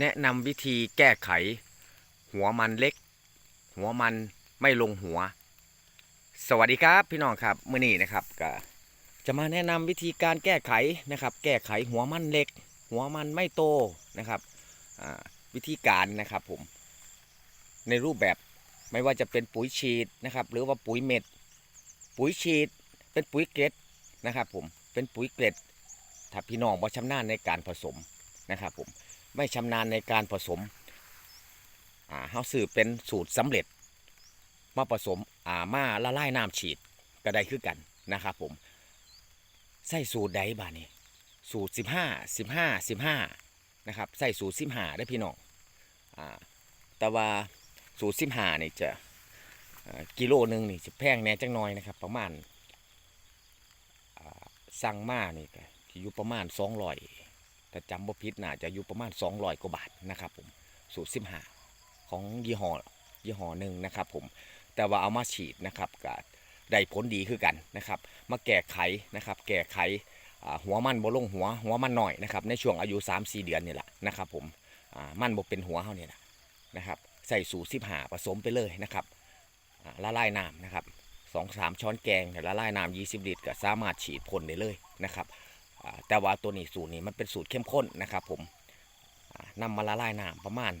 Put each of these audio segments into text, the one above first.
แนะนำวิธีแก้ไข หัวมันเล็ก หัวมันไม่ลงหัว สวัสดีครับพี่น้องครับเมื่อนี้นะครับก็จะมาแนะนำวิธีการแก้ไขนะครับ แก้ไขหัวมันเล็ก หัวมันไม่โตนะครับวิธีการนะครับผมในรูปแบบไม่ว่าจะเป็นปุ๋ยฉีดนะครับ หรือว่าปุ๋ยเม็ด ปุ๋ยฉีดเป็นปุ๋ยเกล็ดนะครับผมเป็นปุ๋ยเกล็ดถ้าพี่น้องบ่ชำนาญในการผสมนะครับผม ไม่ชำนาญในการผสมอ่าเฮาซื้อเป็นสูตรสำเร็จ มาผสมอ่ามาละลายน้ำฉีดก็ได้คือกันนะครับผมใส่สูตรใดบ้านี้สูตร 15 15 15นะครับใส่สูตร15ได้พี่น้องอ่าแต่ว่าสูตร15นี่จะกิโลหนึ่งนี่จะแพงแน่จังน้อยนะครับ ประมาณสั่งมานี่ก็อยู่ประมาณ200 ถ้าจำบ่ผิดน่าจะอยู่ประมาณ 200 กว่าบาทนะครับผมสูตร15ของยี่ห้อยี่ห้อหนึ่งนะครับผมแต่ว่าเอามาฉีดนะครับก็ได้ผลดีคือกันนะครับ มาแก้ไขนะครับ แก้ไขหัวมันบ่ลงหัวหัวมันหน่อยนะครับ ในช่วงอายุ 3-4 เดือนนี่แหละนะครับผมมันบ่เป็นหัวเขาเนี่ยแหละนะครับใส่สูตรสิบหาผสมไปเลยนะครับละลายน้ำนะครับสองสามช้อนแกงแต่ละลายน้ำยี่สิบลิตรก็สามารถฉีดพ่นได้เลยนะครับ แต่ว่าตัวนี้สูตรนี้มันเป็นสูตรเข้มข้นนะครับผมอ่านำมาละลายน้ำประมาณ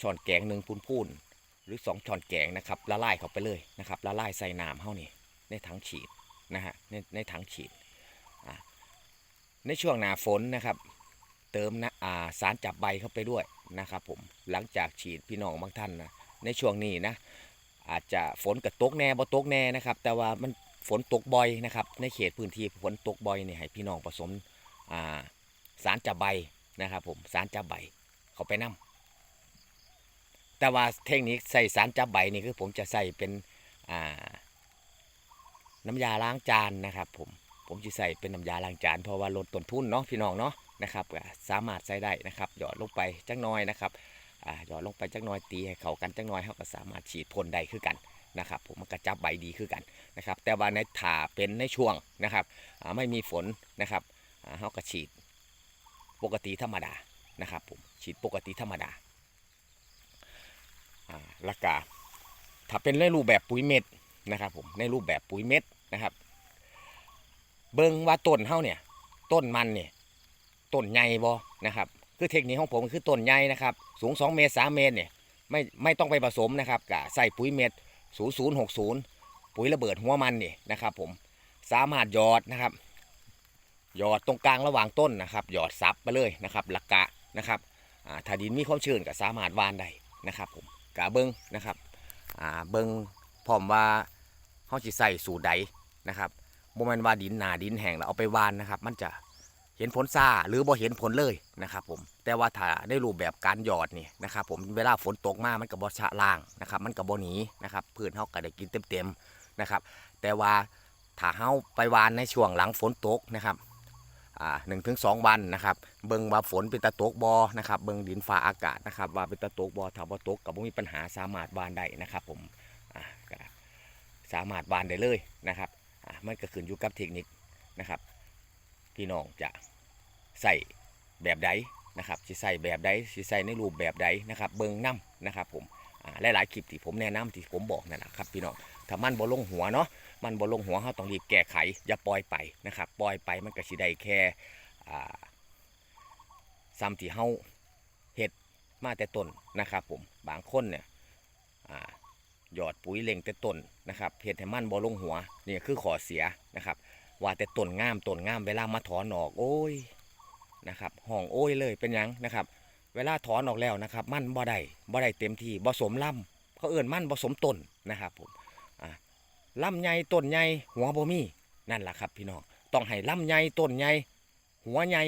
ช้อนแกงหนึ่งพูนๆหรือ 2ช้อนแกงนะครับละลายเข้าไปเลยนะครับละลายใส่น้ำเท่านี้ในถังฉีดนะฮะในในถังฉีดในช่วงหน้าฝนนะครับ เติมนะอ่าสารจับใบเข้าไปด้วยนะครับผมหลังจากฉีดพี่น้องบางท่านนะในช่วงนี้นะอาจจะฝนกระตกแน่บ่ตกแน่นะครับ แต่ว่ามัน ฝนตกบ่อยนะครับ ในเขตพื้นที่ฝนตกบ่อยเนี่ยให้พี่น้องผสมาสารจับใบนะครับผมสารจับใบเขาไปนำแต่ว่าเทคนิคใส่สารจับใบนี่คือผมจะใส่เป็นน้ำยาล้างจานนะครับ ผมผมจะใส่เป็นน้ำยาล้างจานเพราะว่าลดต้นทุนเนาะพี่น้องเนาะนะครับสามารถใส่ได้นะครับหยอดลงไปจักน้อยนะครับหยอดลงไปจักน้อยตีให้เข้ากันจักน้อยเขาก็สามารถฉีดพ่นได้คือกัน นะครับผมมันก็จับใบดีคือกันนะครับแต่ว่าในถ่าเป็นในช่วงนะครับไม่มีฝนนะครับเขาก็ฉีดปกติธรรมดานะครับผมฉีดปกติธรรมดาอ่าแล้วก็ถ้าเป็นในรูปแบบปุ๋ยเม็ดนะครับผมในรูปแบบปุ๋ยเม็ดนะครับเบิ่งว่าต้นเฮาเนี่ยต้นมันเนี่ยต้นใหญ่บ่นะครับคือเทคนิคของผมคือต้นใหญ่นะครับสูง 2 เมตร3เมตรเนี่ยไม่ไม่ต้องไปผสมนะครับกะใส่ปุ๋ยเม็ด 0060 ปุ๋ยระเบิดหัวมันนี่นะครับผมสามารถหยอดนะครับ หยอดตรงกลางระหว่างต้นนะครับ หยอดซับไปเลยนะครับหลักกะนะครับอ่าถ้าดินมีความชื้นก็สามารถวานได้นะครับผมกะเบิงนะครับเบิงพร้อมว่าเขาสิใส่สูตรใดนะครับโมเมนว่าดินหนาดินแห้งแล้วเอาไปวานนะครับ มันจะ เห็นผลซาหรือบ่เห็นผลเลยนะครับผมแต่ว่าถ้าได้รูปแบบการหยอดนี่นะครับผมเวลาฝนตกมามันกับบชะล่างนะครับมันกับบหนีนะครับพืชเขาก็ได้กินเต็มๆนะครับแต่ว่าถ้าเขาไปวานในช่วงหลังฝนตกนะครับอ่าหนึ่งถึงสองวันนะครับ เบิ่งว่าฝนเป็นตะตกบอนะครับ เบิ่งดินฟ้าอากาศนะครับ ว่าเป็นตะตกบอถ้าบ่ตกกับบ่มีปัญหาสามารถวานได้นะครับผมอ่าสามารถวานได้เลยนะครับอ่ามันก็ขึ้นอยู่กับเทคนิคนะครับ พี่น้องจะใส่แบบใดนะครับสิใส่แบบใดสิใส่ในรูปแบบใดนะครับ เบิ่งนํนะครับ ผมอ่าหลายๆคลิปที่ผมแนะนำที่ผมบอกนั่นแหละครับพี่น้องถ้ามันบ่ลงหัวเนาะมันบ่ลงหัวเขาต้องรีบแก้ไข อย่าปล่อยไปนะครับ ปล่อยไปมันก็สิได้แค่ซ้ำที่เฮาเฮ็ดมาแต่ต้นนะครับ ผมบางคนเนี่ยหยอดปุ๋ยเล็งแต่ต้นนะครับเฮ็ดให้มันบ่ลงหัวนี่คือขอเสียนะครับ ว่าแต่ต้นงามต้นงามเวลามาถอนออกโอ้ยนะครับห้องโอ้ยเลยเป็นยังนะครับ เวลาถอนออกแล้วนะครับ มันบ่ได้บ่ได้เต็มที่บ่สมลำเขาเอื่นมันบ่สมต้นนะครับผมลำไยต้นใหญ่หัวบ่มีนั่นแหละครับ พี่น้องต้องให้ลำไยต้นใหญ่หัวใหญ่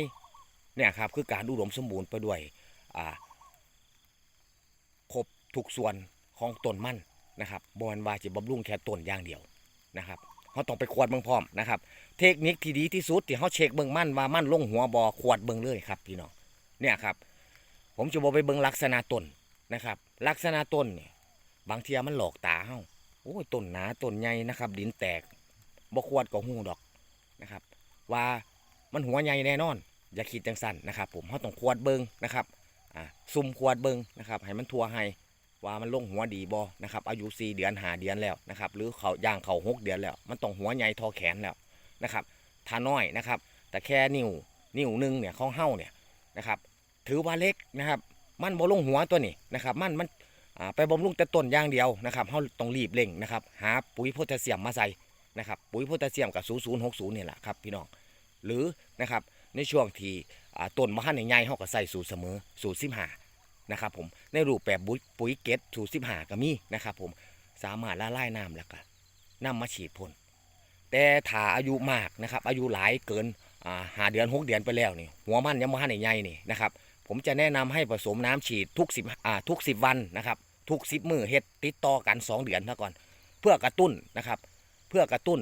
เนี่ยครับคือการอุดมสมบูรณ์ไปด้วยครบทุกส่วนของต้นมันนะครับบอนว่าจะบำรุงแค่ต้นอย่างเดียวนะครับ เขาต้องไปขวดเบิ่งพร้อมนะครับ เทคนิคที่ดีที่สุดที่เขาเช็คเบิ่งมั่นว่ามั่นลงหัวบอขวดเบิ่งเลยครับพี่น้องเนี่ยครับ ผมจะบอกไปเบิ่งลักษณะต้นนะครับ ลักษณะต้นเนี่ยบางทีมันหลอกตาเฮาโอ้ยต้นหนาต้นใหญ่นะครับ ดินแตกบ่ควดก็หูดอกนะครับ ว่ามันหัวใหญ่แน่นอน อย่าคิดจังสั้นนะครับ ผมเขาต้องควดเบิงนะครับอ่าซุ่มควดเบิงนะครับให้มันทั่วให้ ว่ามันลงหัวดีบอนะครับอายุ4เดือนหาเดือนแล้วนะครับหรือเขาย่างเขาหกเดือนแล้ว มันต้องหัวใหญ่ทอแขนแล้วนะครับถ้าน้อยนะครับ แต่แค่นิ้วนิ้วหนึงเนี่ยของเฮ้าเนี่ยนะครับถือว่าเล็กนะครับ มันบ่ลงหัวตัวนี้นะครับมันมันอ่าไปบำรุงแต่ต้นอย่างเดียวนะครับเฮาต้องรีบเร่งนะครับหาปุ๋ยโพแทสเซียมมาใส่นะครับปุ๋ยโพแทสเซียมกับ 0060นี่แหละครับพี่น้องหรือนะครับในช่วงที่อ่าต้นมะฮันใหญ่ๆเฮาก็ใส่สูตรเสมอสูตร15 นะครับผมในรูปแบบปุ๋ยเกตสูตร15ก็มีนะครับผมสามารถละลายน้ำแล้วก็นำมาฉีดพ่นแต่ถ้าอายุมากนะครับ อายุหลายเกินหาเดือนหกเดือนไปแล้วนี่หัวมันยังมะฮันใหญ่นี่นะครับผมจะแนะนำให้ผสมน้ำฉีดทุกสิบทุกสิบวันนะครับ ทุกสิบมือเฮ็ดติดต่อกัน 2 เดือนซะก่อน เพื่อกระตุ้นนะครับ เพื่อกระตุ้น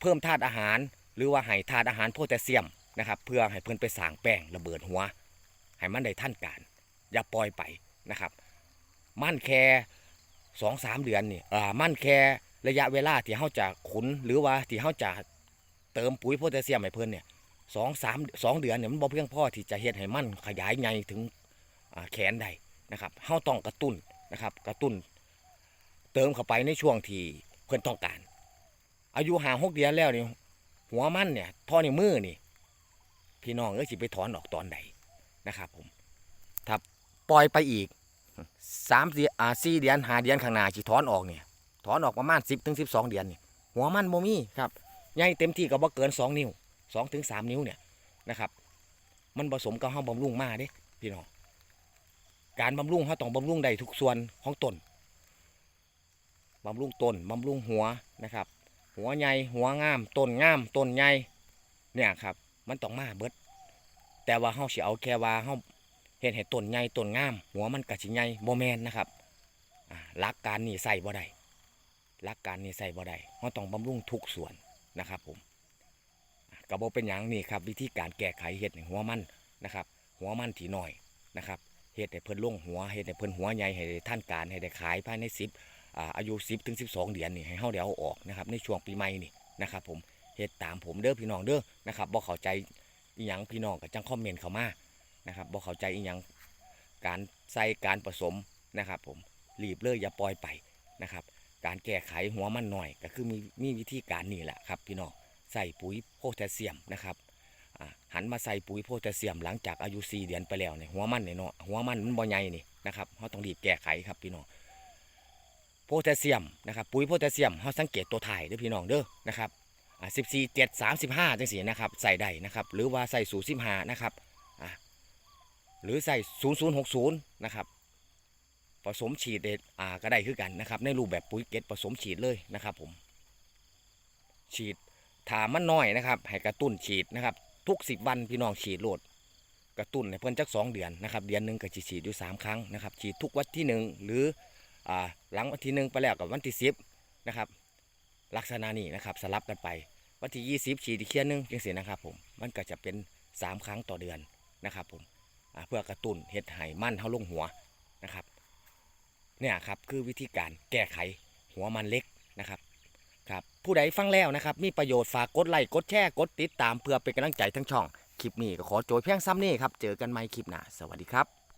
เพิ่มธาตุอาหาร หรือว่าให้ธาตุอาหารโพแทสเซียมนะครับ เพื่อให้เพิ่นไปสางแป้งระเบิดหัว ให้มันได้ท่านการ อย่าปล่อยไปนะครับ มั่นแค่สองสามเดือนนี่อ่ามั่นแค่ระยะเวลาที่เขาจะขุนหรือว่าที่เขาจะเติมปุ๋ยโพแทสเซียมให้เพิ่นเนี่ยสองสามสองเดือนเนี่ยมันบ่เพียงพอที่จะเฮ็ดให้มันขยายใหญ่ถึงแขนได้นะครับเฮาต้องกระตุ้นนะครับ กระตุ้น เติมเข้าไปในช่วงที่เพื่อนต้องการ อายุหางหกเดือนแล้วนี่หัวมันเนี่ยท่อในวมือนี่พี่น้องเอ้ยสิไปถอนออกตอนใดนะครับผม ปล่อยไปอีกสามสี่อ่าสี่เดือนหาเดือนข้างหน้าสิถอนออกเนี่ยถอนออกประมาณสิบถึงสิบสองเดือนนี่หัวมันโมมี่ครับใหญ่เต็มที่ก็บ่เกินสองนิ้วสองถึงสามนิ้วเนี่ยนะครับ มันผสมกับห้าบำรุงมาเด้พี่น้องการบำรุงเขาต้องบำรุงได้ทุกส่วนของต้นบำรุงต้นบำรุงหัวนะครับ หัวใหญ่หัวงามต้นงามต้นใหญ่เนี่ยครับ มันต้องมาเบิด แต่ว่าเขาสิเอาแค่ว่าเขา เห็นให้ต้นใหญ่ต้นงาม หัวมันกระสิใหญ่โบแมนนะครับอ่าหลักการนี่ใส่บ่ได้หลักการนี่ใส่บ่ได้เขาต้องบำรุงทุกส่วนนะครับผมกระบอกเป็นอย่างนี้ครับ วิธีการแก้ไขเห็ดหัวมันนะครับ หัวมันถี่น้อยนะครับเห็ดให้เพิ่นล่งหัวเห็ดให้เพิ่นหัวใหญ่ให้ท่านการให้ได้ขายภายในสิบอายุ10ถึง12เดือนนี่ให้เฮาได้เอาออกนะครับในช่วงปีใหม่นี่นะครับผมเฮ็ดตามผมเด้อพี่น้องเด้อนะครับบ่เข้าใจอีหยังพี่น้องก็จังคอมเมนต์เข้ามา นะครับบ่เข้าใจอีหยังการใส่การผสมนะครับผมรีบเลยอย่าปล่อยไปนะครับ การแก้ไขหัวมันหน่อยก็คือมีมีวิธีการนี่แหละครับพี่น้องใส่ปุ๋ยโพแทสเซียมนะครับอ่าหันมาใส่ปุ๋ยโพแทสเซียมหลังจากอายุ 4 เดือนไปแล้วเนี่ยหัวมันเนี่ยเนาะหัวมันมันบ่ใหญ่นี่นะครับเราต้องรีบแก้ไขครับพี่น้องโพแทสเซียมนะครับปุ๋ยโพแทสเซียมเราสังเกตตัวถ่ายด้อพี่น้องเด้อนะครับอ่า14 7 35จังสีนะครับใส่ได้นะครับหรือว่าใส่สู15นะครับ หรือใส่ 0060 นะครับ ผสมฉีดเด็ดอ่าก็ได้คือกันนะครับ ในรูปแบบปุ๋ยเกตผสมฉีดเลยนะครับผม ฉีดถามมันน้อยนะครับ ให้กระตุ้นฉีดนะครับ ทุกสิบวันพี่น้องฉีดโหลด กระตุ้นในเพิ่นจักสองเดือนนะครับ เดือนหนึ่งก็จะฉีดอยู่สามครั้งนะครับ ฉีดทุกวันที่หนึ่งหรืออ่าหลังวันที่หนึ่งไปแล้วกับวันที่สิบนะครับ ลักษณะนี้นะครับสลับกันไป วันที่ยี่สิบฉีดอีกเคียนหนึงจังสีนะครับผม มันก็จะเป็นสามครั้งต่อเดือนนะครับผม เพื่อกระตุ้นเห็ดไห่มันเท่าลงหัวนะครับเนี่ยครับคือวิธีการแก้ไขหัวมันเล็กนะครับครับผู้ใดฟังแล้วนะครับ มีประโยชน์ฝากกดไลค์กดแชร์กดติดตามเพื่อเป็นกำลังใจทั้งช่อง คลิปนี้ก็ขอโจยเพียงซ้ำนี่ครับ เจอกันใหม่คลิปหน้าสวัสดีครับ